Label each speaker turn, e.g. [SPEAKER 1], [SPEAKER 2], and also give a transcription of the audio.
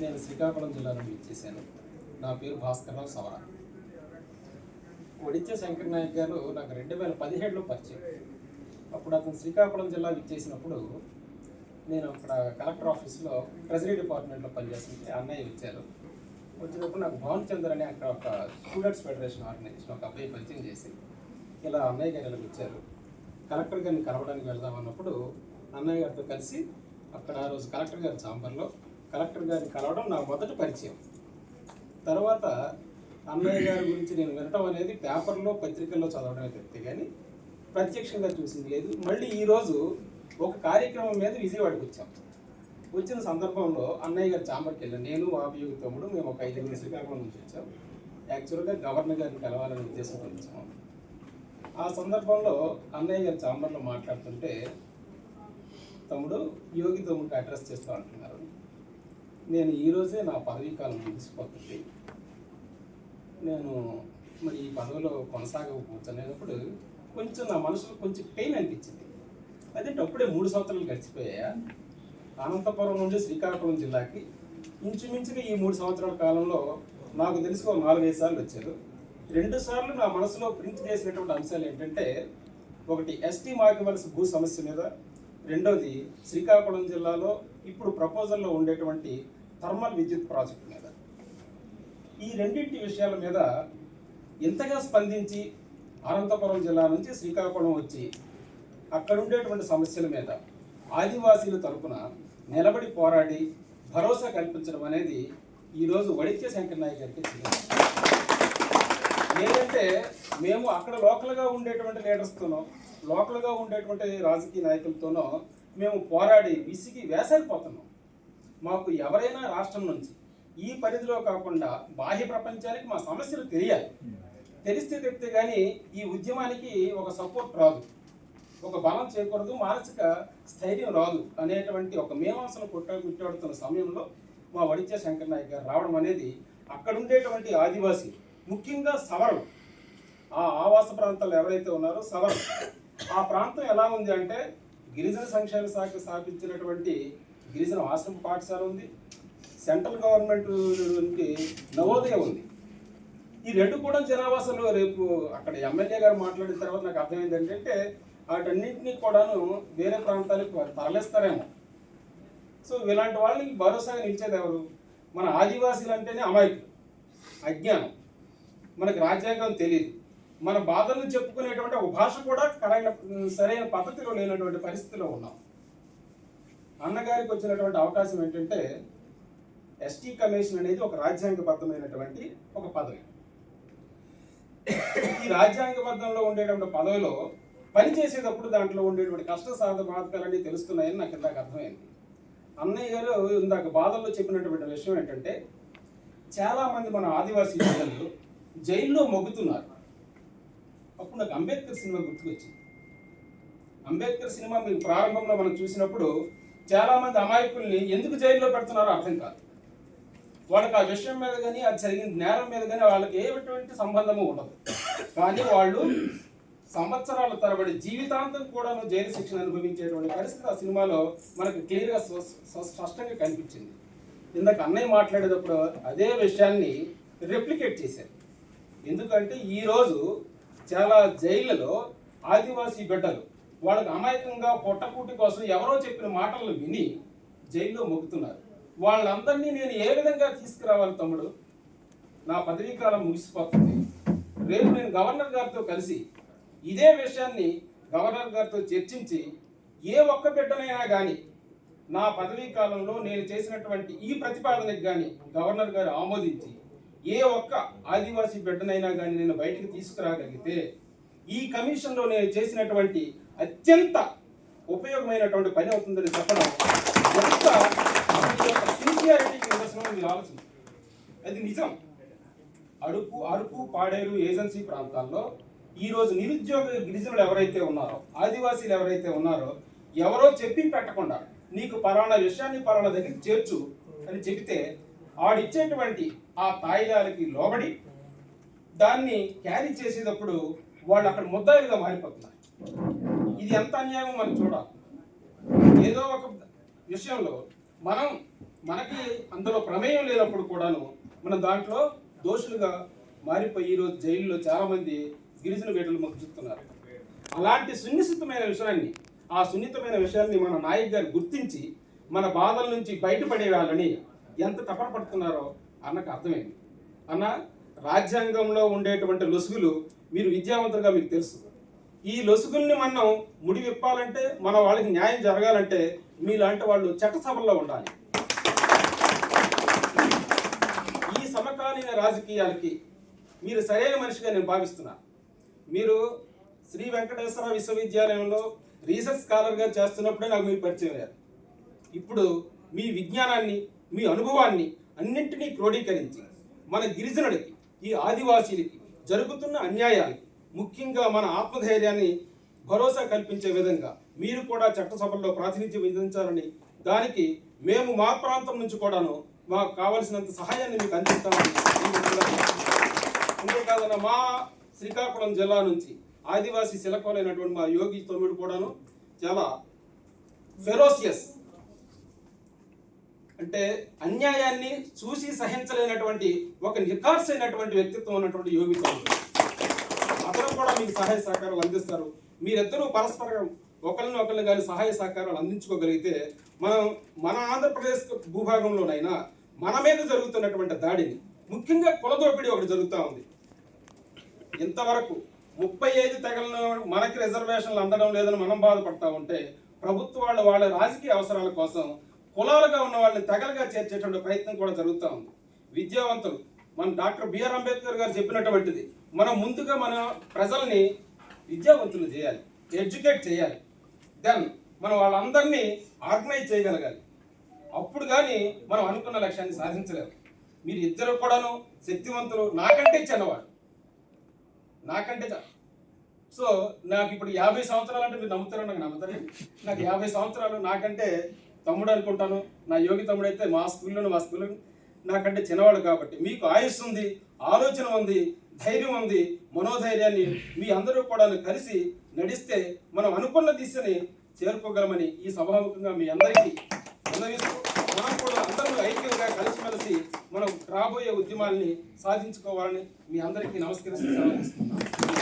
[SPEAKER 1] నేను శ్రీకాకుళం జిల్లా నుండి ఇచ్చేసాను నా పేరు భాస్కర్రావు సవర. ఒడిచ్చే శంకర్ నాయక్ గారు నాకు రెండు వేల పదిహేడులో పరిచయం. అప్పుడు అతను శ్రీకాకుళం జిల్లా ఇచ్చేసినప్పుడు నేను అక్కడ కలెక్టర్ ఆఫీస్లో ట్రెజరీ డిపార్ట్మెంట్లో పనిచేస్తుంటే అన్నయ్య వచ్చారు. వచ్చినప్పుడు నాకు భవన్ అని అక్కడ ఒక స్టూడెంట్స్ ఫెడరేషన్ ఆర్గనైజేషన్ ఒక అబ్బాయి పరిచయం చేసి ఇలా అన్నయ్య గారు ఇలా వచ్చారు. కలెక్టర్ గారిని కలవడానికి వెళ్దామన్నప్పుడు అన్నయ్య గారితో కలిసి అక్కడ ఆ రోజు కలెక్టర్ గారి చాంబర్లో కలెక్టర్ గారిని కలవడం నా మొదటి పరిచయం. తర్వాత అన్నయ్య గారి గురించి నేను వినటం అనేది పేపర్లో పత్రికల్లో చదవడమే తప్పితే కానీ ప్రత్యక్షంగా చూసింది లేదు. మళ్ళీ ఈరోజు ఒక కార్యక్రమం మీద విజయవాడకి వచ్చాం. వచ్చిన సందర్భంలో అన్నయ్య గారి చాంబర్కి వెళ్ళాను నేను బాబు తమ్ముడు మేము ఒక ఐదు మంది శ్రీకాకుళం నుంచి వచ్చాం. యాక్చువల్గా గవర్నర్ గారిని కలవాలనే ఉద్దేశంతో వచ్చాము ఆ సందర్భంలో అన్నయ్య గారి చాంబర్లో మాట్లాడుతుంటే తమ్ముడు యోగి తమ్ముడికి అడ్రస్ చేస్తూ అంటున్నారు. నేను ఈరోజే నా పదవీ కాలం ముగిసిపోతుంది. నేను మరి ఈ పదవిలో కొనసాగకపోతున్నప్పుడు కొంచెం నా మనసులో కొంచెం పెయిన్ అనిపించింది. అదేంటి అప్పుడే మూడు సంవత్సరాలు గడిచిపోయాయా? అనంతపురం నుండి శ్రీకాకుళం జిల్లాకి ఇంచుమించుగా ఈ మూడు సంవత్సరాల కాలంలో నాకు తెలిసి ఒక నాలుగైదు సార్లు వచ్చారు. రెండు సార్లు నా మనసులో ప్రింట్ చేసినటువంటి అంశాలు ఏంటంటే ఒకటి ఎస్టీ మార్గవలస భూ సమస్య మీద రెండవది శ్రీకాకుళం జిల్లాలో ఇప్పుడు ప్రపోజల్లో ఉండేటువంటి థర్మల్ విద్యుత్ ప్రాజెక్ట్ మీద. ఈ రెండింటి విషయాల మీద ఎంతగా స్పందించి అనంతపురం జిల్లా నుంచి శ్రీకాకుళం వచ్చి అక్కడ ఉండేటువంటి సమస్యల మీద ఆదివాసీల తరపున నిలబడి పోరాడి భరోసా కల్పించడం అనేది ఈరోజు వడిత్య శంకర్ నాయక్ గారికి చేయాలి ఏంటంటే మేము అక్కడ లోకల్గా ఉండేటువంటి లీడర్స్తోనో లోకల్గా ఉండేటువంటి రాజకీయ నాయకులతోనో మేము పోరాడి విసిగి వేసారిపోతున్నాం. మాకు ఎవరైనా రాష్ట్రం నుంచి ఈ పరిధిలో కాకుండా బాహ్య ప్రపంచానికి మా సమస్యలు తెలియాలి. తెలిస్తే చెప్తే కానీ ఈ ఉద్యమానికి ఒక సపోర్ట్ రాదు. ఒక బలం చేకూడదు మానసిక స్థైర్యం రాదు అనేటువంటి ఒక మీమాంసను కొట్ట కుట్టాడుతున్న సమయంలో మా వడిచే శంకర్ నాయక్ గారు రావడం అనేది అక్కడ ఉండేటువంటి ఆదివాసీ ముఖ్యంగా సవరం ఆ ఆవాస ప్రాంతాలు ఎవరైతే ఉన్నారో సవరం ఆ ప్రాంతం ఎలా ఉంది అంటే గిరిజన సంక్షేమ శాఖ స్థాపించినటువంటి గిరిజన ఆశ్రమ పాఠశాల ఉంది సెంట్రల్ గవర్నమెంట్ నుండి నవోదయ ఉంది. ఈ రెండు కూడా జనావాసాలు రేపు అక్కడ ఎమ్మెల్యే గారు మాట్లాడిన తర్వాత నాకు అర్థమైంది ఏంటంటే వాటన్నింటినీ కూడాను వేరే ప్రాంతాలకు తరలిస్తారేమో. సో ఇలాంటి వాళ్ళకి భరోసాగా నిలిచేది ఎవరు? మన ఆదివాసీలు అంటేనే అమాయకులు. అజ్ఞానం. మనకు రాజ్యాంగం తెలియదు మన బాధలను చెప్పుకునేటువంటి ఒక భాష కూడా కరైన సరైన పద్ధతిలో లేనటువంటి పరిస్థితిలో ఉన్నాం. అన్నగారికి వచ్చినటువంటి అవకాశం ఏంటంటే ఎస్టీ కమిషన్ అనేది ఒక రాజ్యాంగబద్ధమైనటువంటి ఒక పదవి. ఈ రాజ్యాంగబద్ధంలో ఉండేటువంటి పదవిలో పని చేసేటప్పుడు దాంట్లో ఉండేటువంటి కష్ట సాధ బాధకాలన్నీ తెలుస్తున్నాయని నాకు ఇందాక అర్థమైంది. అన్నయ్య గారు ఇందాక బాధల్లో చెప్పినటువంటి విషయం ఏంటంటే చాలామంది మన ఆదివాసీ ప్రజలు జైల్లో మొగ్గుతున్నారు. అప్పుడు నాకు అంబేద్కర్ సినిమా గుర్తుకొచ్చింది. అంబేద్కర్ సినిమా మీకు ప్రారంభంలో మనం చూసినప్పుడు చాలా మంది అమాయకుల్ని ఎందుకు జైల్లో పెడుతున్నారో అర్థం కాదు. వాళ్ళకి ఆ విషయం మీద కానీ అది జరిగిన నేరం మీద కానీ వాళ్ళకి ఏటువంటి సంబంధము ఉండదు. కానీ వాళ్ళు సంవత్సరాల తరబడి జీవితాంతం కూడా జైలు శిక్షణ అనుభవించేటువంటి పరిస్థితి ఆ సినిమాలో మనకు క్లియర్గా స్పష్టంగా కనిపించింది. ఇందాక అన్నయ్య మాట్లాడేటప్పుడు అదే విషయాన్ని రెప్లికేట్ చేశారు. ఎందుకంటే ఈరోజు చాలా జైళ్ళలో ఆదివాసీ బిడ్డలు వాళ్ళకి అమాయకంగా పొట్టకూటి కోసం ఎవరో చెప్పిన మాటలను విని జైల్లో మొక్కుతున్నారు వాళ్ళందరినీ నేను ఏ విధంగా తీసుకురావాలి తమ్ముడు? నా పదవీ కాలం ముగిసిపోతుంది. రేపు నేను గవర్నర్ గారితో కలిసి ఇదే విషయాన్ని గవర్నర్ గారితో చర్చించి ఏ ఒక్క బిడ్డనైనా కానీ నా పదవీ కాలంలో నేను చేసినటువంటి ఈ ప్రతిపాదనకి కానీ గవర్నర్ గారు ఆమోదించి ఏ ఒక్క ఆదివాసీ బిడ్డనైనా కానీ నేను బయటకు తీసుకురాగలిగితే ఈ కమిషన్లో నేను చేసినటువంటి అత్యంత ఉపయోగమైనటువంటి పని అవుతుందని చెప్పడం ఎంత సిన్సియారిటీకి నిదర్శనం మీరు ఆలోచన అది నిజం. అడుపు అరుపు పాడేరు ఏజెన్సీ ప్రాంతాల్లో ఈరోజు నిరుద్యోగ గిరిజనులు ఎవరైతే ఉన్నారో ఆదివాసీలు ఎవరైతే ఉన్నారో ఎవరో చెప్పి పెట్టకుండా నీకు పలానా విషయాన్ని పలానా దగ్గరికి చేర్చు అని చెబితే ఆడిచ్చేటువంటి ఆ తాయిలాలకి లోబడి దాన్ని క్యారీ చేసేటప్పుడు వాళ్ళు అక్కడ ముద్దాయిలుగా మారిపోతున్నారు. ఇది ఎంత అన్యాయం మనం చూడాలి. ఏదో ఒక విషయంలో మనం మనకి అందులో ప్రమేయం లేనప్పుడు కూడాను మన దాంట్లో దోషులుగా మారిపోయి ఈరోజు జైల్లో చాలామంది గిరిజన గిరిజన వేటలు చూస్తున్నారు అలాంటి సున్నిశితమైన విషయాన్ని ఆ సున్నితమైన విషయాన్ని మన నాయక్ గారు గుర్తించి మన బాధల నుంచి బయటపడేయాలని ఎంత తపన పడుతున్నారో అన్నకు అర్థమైంది. అన్న రాజ్యాంగంలో ఉండేటువంటి లొసుగులు మీరు విద్యావంతులుగా మీకు తెలుసు. ఈ లొసుగుల్ని మనం ముడి విప్పాలంటే మన వాళ్ళకి న్యాయం జరగాలంటే మీలాంటి వాళ్ళు చట్టసభల్లో ఉండాలి. ఈ సమకాలీన రాజకీయాలకి మీరు సరైన మనిషిగా నేను భావిస్తున్నాను. మీరు శ్రీ వెంకటేశ్వర విశ్వవిద్యాలయంలో రీసెర్చ్ స్కాలర్గా చేస్తున్నప్పుడే నాకు మీరు పరిచయం అయ్యారు ఇప్పుడు మీ విజ్ఞానాన్ని మీ అనుభవాన్ని అన్నింటినీ క్రోడీకరించి మన గిరిజనుడికి ఈ ఆదివాసీలకి జరుగుతున్న అన్యాయాలకి ముఖ్యంగా మన ఆత్మధైర్యాన్ని భరోసా కల్పించే విధంగా మీరు కూడా చట్టసభల్లో ప్రాతినిధ్యం వహించాలని దానికి మేము మా ప్రాంతం నుంచి కూడాను మాకు కావలసినంత సహాయాన్ని మీకు అందిస్తామని ఇంకో కాదన్న మా శ్రీకాకుళం జిల్లా నుంచి ఆదివాసీ శిలకోలైనటువంటి మా యోగి తమ్ముడు కూడాను చాలా ఫెరోసియస్. అంటే అన్యాయాన్ని చూసి సహించలేనటువంటి ఒక నిఖార్సైనటువంటి వ్యక్తిత్వం ఉన్నటువంటి యోగి తమ్ముడు. అతను కూడా మీకు సహాయ సహకారాలు అందిస్తారు. మీరిద్దరూ పరస్పరం ఒకరిని ఒకరిని కానీ సహాయ సహకారాలు అందించుకోగలిగితే మనం మన ఆంధ్రప్రదేశ్ భూభాగంలోనైనా మన మీద జరుగుతున్నటువంటి దాడిని ముఖ్యంగా కులదోపిడీ ఒకటి జరుగుతూ ఉంది. ఇంతవరకు ముప్పై ఐదు తెగలను మనకి రిజర్వేషన్లు అందడం లేదని మనం బాధపడతా ఉంటే ప్రభుత్వ వాళ్ళు వాళ్ళ రాజకీయ అవసరాల కోసం కులాలుగా ఉన్న వాళ్ళని తెగలుగా చేర్చేటువంటి ప్రయత్నం కూడా జరుగుతూ ఉంది. విద్యావంతులు మన డాక్టర్ బిఆర్ అంబేద్కర్ గారు చెప్పినటువంటిది మనం ముందుగా మన ప్రజల్ని విద్యావంతులు చేయాలి ఎడ్యుకేట్ చేయాలి. దెన్ మనం వాళ్ళందరినీ ఆర్గనైజ్ చేయగలగాలి. అప్పుడు కానీ మనం అనుకున్న లక్ష్యాన్ని సాధించలేము మీరు ఇద్దరు కూడాను శక్తివంతులు నాకంటే చిన్నవాడు నాకంటే చ- సో నాకు ఇప్పుడు యాభై సంవత్సరాలు అంటే మీరు నమ్ముతారో నాకు నమ్ముతారు నాకు యాభై సంవత్సరాలు నాకంటే తమ్ముడు అనుకుంటాను. నా యోగి తమ్ముడు అయితే మా స్కూల్లో మా స్కూల్లో నాకంటే చిన్నవాడు కాబట్టి మీకు ఆయుష్ ఉంది ఆలోచన ఉంది ధైర్యం ఉంది మనోధైర్యాన్ని మీ అందరూ కూడా కలిసి నడిస్తే మనం అనుకున్న దిశని చేరుకోగలమని ఈ సభాముఖంగా మీ అందరికీ మనం కూడా అందరూ ఐక్యంగా కలిసిమెలిసి మనం రాబోయే ఉద్యమాల్ని సాధించుకోవాలని మీ అందరికీ నమస్కరిస్తూ